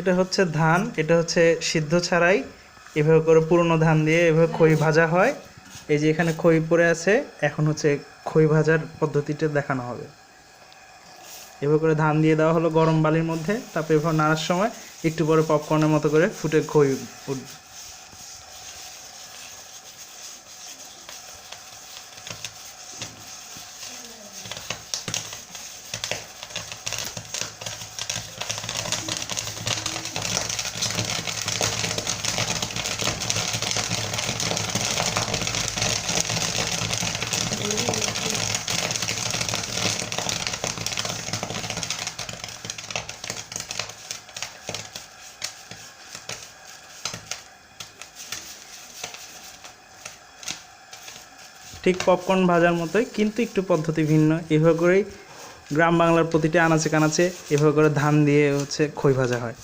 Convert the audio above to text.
এটা হচ্ছে ধান, এটা হচ্ছে সিদ্ধ ছাড়াই। এভাবে করে পুরনো ধান দিয়ে এভাবে খই ভাজা হয়। এই যে এখানে খই পড়ে আছে, এখন হচ্ছে খই ভাজার পদ্ধতিটা দেখানো হবে। এভাবে করে ধান দিয়ে দেওয়া হলো গরম বালির মধ্যে, তারপরে এভাবে নাড়ার সময় একটু পরে পপকর্নের মতো করে ফুটে খই ঠিক পপকর্ন ভাজার মতোই, কিন্তু একটু পদ্ধতি ভিন্ন। এভাবে করেই গ্রাম বাংলার প্রতিটি আনাচে কানাচে এভাবে করে ধান দিয়ে হচ্ছে খই ভাজা হয়।